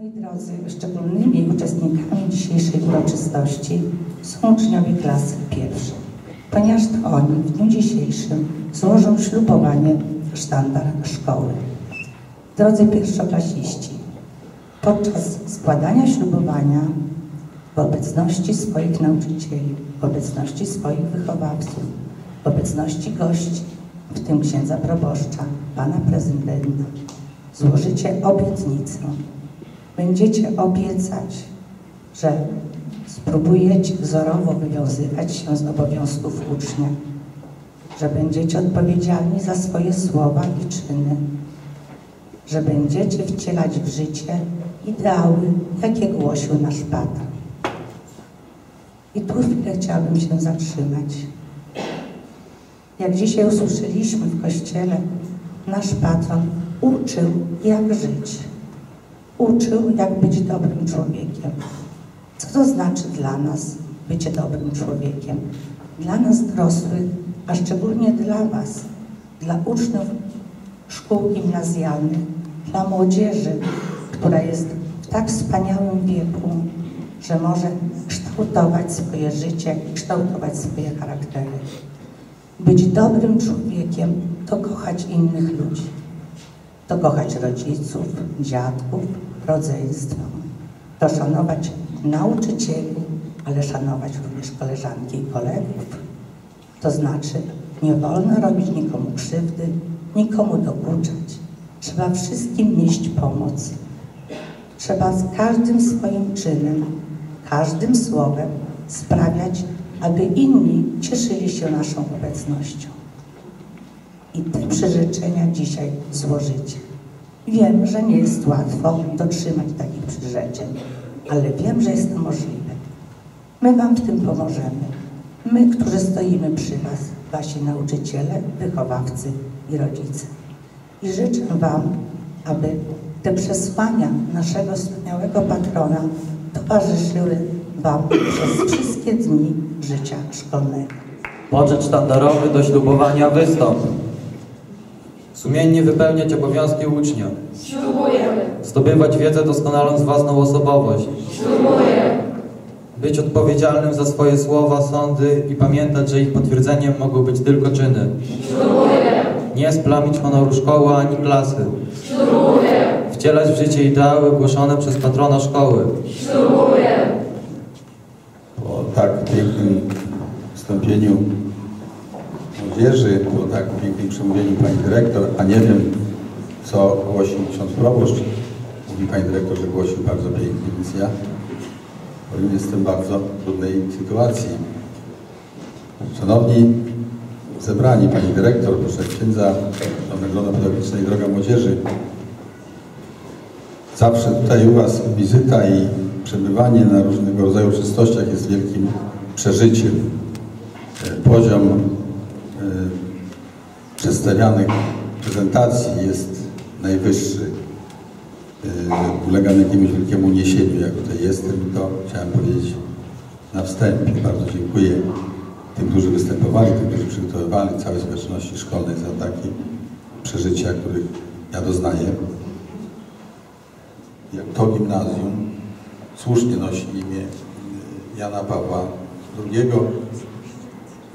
Moi drodzy, szczególnymi uczestnikami dzisiejszej uroczystości są uczniowie klasy pierwszej, ponieważ to oni w dniu dzisiejszym złożą ślubowanie sztandar szkoły. Drodzy pierwszoklasiści, podczas składania ślubowania w obecności swoich nauczycieli, w obecności swoich wychowawców, w obecności gości, w tym księdza proboszcza, pana prezydenta, złożycie obietnicę. Będziecie obiecać, że spróbujecie wzorowo wywiązywać się z obowiązków ucznia, że będziecie odpowiedzialni za swoje słowa i czyny, że będziecie wcielać w życie ideały, jakie głosił nasz Patron. I tu chwilę chciałabym się zatrzymać. Jak dzisiaj usłyszeliśmy w Kościele, nasz Patron uczył, jak żyć. Uczył, jak być dobrym człowiekiem. Co to znaczy dla nas bycie dobrym człowiekiem? Dla nas dorosłych, a szczególnie dla Was, dla uczniów szkół gimnazjalnych, dla młodzieży, która jest w tak wspaniałym wieku, że może kształtować swoje życie, kształtować swoje charaktery. Być dobrym człowiekiem to kochać innych ludzi, to kochać rodziców, dziadków, rodzeństwo, to szanować nauczycieli, ale szanować również koleżanki i kolegów. To znaczy nie wolno robić nikomu krzywdy, nikomu dokuczać. Trzeba wszystkim nieść pomoc. Trzeba z każdym swoim czynem, każdym słowem sprawiać, aby inni cieszyli się naszą obecnością. I te przyrzeczenia dzisiaj złożycie. Wiem, że nie jest łatwo dotrzymać takich przyrzeczeń, ale wiem, że jest to możliwe. My Wam w tym pomożemy. My, którzy stoimy przy Was, Wasi nauczyciele, wychowawcy i rodzice. I życzę Wam, aby te przesłania naszego wspaniałego patrona towarzyszyły Wam przez wszystkie dni życia szkolnego. Poczet sztandarowy do ślubowania wystąp. Sumiennie wypełniać obowiązki ucznia. Ślubuję. Zdobywać wiedzę doskonaląc własną osobowość. Ślubuję. Być odpowiedzialnym za swoje słowa, sądy i pamiętać, że ich potwierdzeniem mogą być tylko czyny. Ślubuję. Nie splamić honoru szkoły ani klasy. Ślubuję. Wcielać w życie ideały głoszone przez patrona szkoły. Ślubuję. po tak pięknym wystąpieniu młodzieży, po tak pięknym przemówieniu pani dyrektor, a nie wiem, co głosił ksiądz proboszcz. Mówi pani dyrektor, że głosił bardzo pięknie, więc ja powiem, jestem w bardzo trudnej sytuacji. Szanowni zebrani, pani dyrektor, proszę księdza, Szanowne Grono Pedagogiczne i Droga Młodzieży, Zawsze tutaj u Was wizyta i przebywanie na różnego rodzaju uroczystościach jest wielkim przeżyciem. E, Poziom przedstawianych prezentacji jest najwyższy. E, Ulegam jakiemuś wielkiemu uniesieniu, jak tutaj jestem i to chciałem powiedzieć na wstępie. Bardzo dziękuję tym, którzy występowali, tym, którzy przygotowywali, całej społeczności szkolnej za takie przeżycia, których ja doznaję jak to gimnazjum słusznie nosi imię y, Jana Pawła II,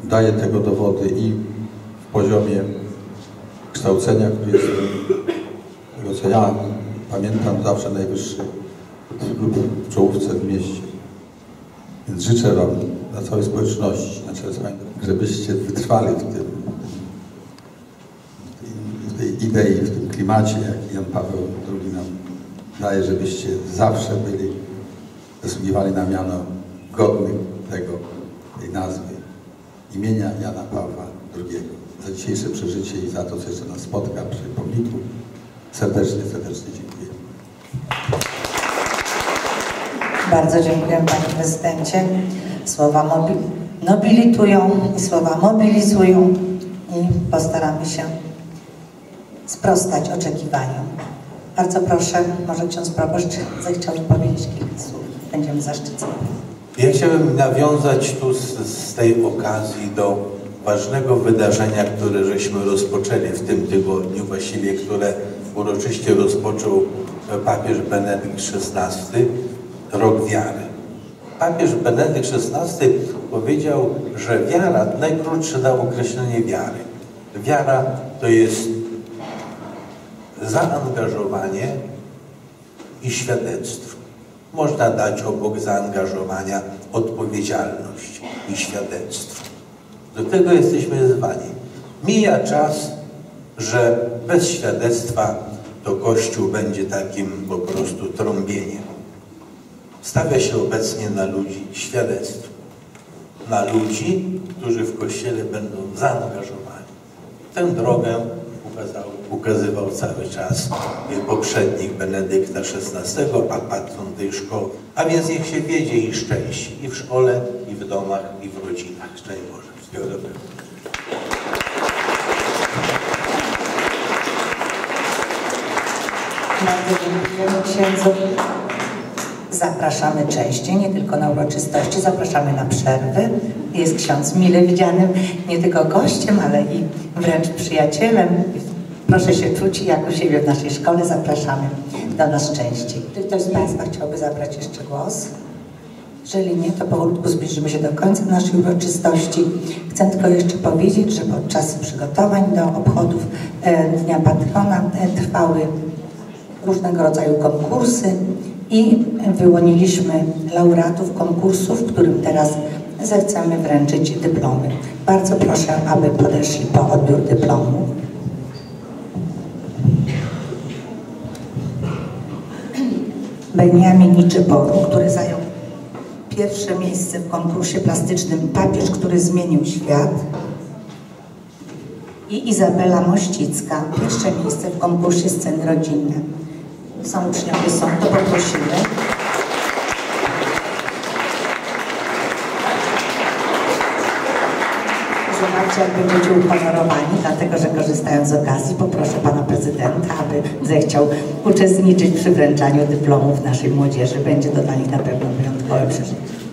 daje tego dowody i w poziomie kształcenia, który jest, tego co ja pamiętam, zawsze najwyższy w czołówce w mieście. Więc życzę Wam dla całej społeczności, na czele z Wami, żebyście wytrwali w tym, w tej idei, w tym klimacie, jak Jan Paweł II nam daje, żebyście zawsze byli, zasługiwali na miano godnych tego, tej nazwy, imienia Jana Pawła II. Za dzisiejsze przeżycie i za to, co jeszcze nas spotka przy pomniku. Serdecznie, serdecznie dziękuję. Bardzo dziękuję Panie Prezydencie. Słowa nobilitują i słowa mobilizują i postaramy się sprostać oczekiwaniom. Bardzo proszę, może ksiądz proboszcz zechciałby powiedzieć kilka słów. Będziemy zaszczyceni. Ja chciałem nawiązać tu z, z tej okazji do ważnego wydarzenia, które żeśmy rozpoczęli w tym tygodniu, właściwie które uroczyście rozpoczął papież Benedykt XVI, rok wiary. Papież Benedykt XVI powiedział, że wiara, najkrótsze dał określenie wiary. Wiara to jest zaangażowanie i świadectwo. Można dać obok zaangażowania odpowiedzialność i świadectwo. Do tego jesteśmy wezwani. Mija czas, że bez świadectwa to Kościół będzie takim po prostu trąbieniem. Stawia się obecnie na ludzi świadectwo. Na ludzi, którzy w Kościele będą zaangażowani. Tę drogę ukazywał cały czas poprzednik Benedykta XVI, a patron tej szkoły. A więc niech się wiedzie i szczęści i w szkole, i w domach, i w rodzinach. Szczęść Boże. Wszystkiego dobrego. Bardzo dziękujemy księdzu. Zapraszamy częściej, nie tylko na uroczystości, zapraszamy na przerwy. Jest ksiądz mile widzianym nie tylko gościem, ale i wręcz przyjacielem. Proszę się czuć jak u siebie w naszej szkole. Zapraszamy do nas częściej. Czy ktoś z Państwa chciałby zabrać jeszcze głos? Jeżeli nie, to powolutku zbliżymy się do końca naszej uroczystości. Chcę tylko jeszcze powiedzieć, że podczas przygotowań do obchodów e, Dnia Patrona e, trwały różnego rodzaju konkursy i wyłoniliśmy laureatów konkursów, którym teraz zechcemy wręczyć dyplomy. Bardzo proszę, aby podeszli po odbiór dyplomu. Benjamin Niczyboru, który zajął pierwsze miejsce w konkursie plastycznym Papież, który zmienił świat i Izabela Mościcka, pierwsze miejsce w konkursie sceny rodzinne. Są uczniowie, są, to poprosimy. Zobaczcie, jak będziecie uhonorowani, dlatego że korzystając z okazji poproszę Pana Prezydenta, aby zechciał uczestniczyć przy wręczaniu dyplomów naszej młodzieży. Będzie to dla nich na pewno wyjątkowe przeżycie.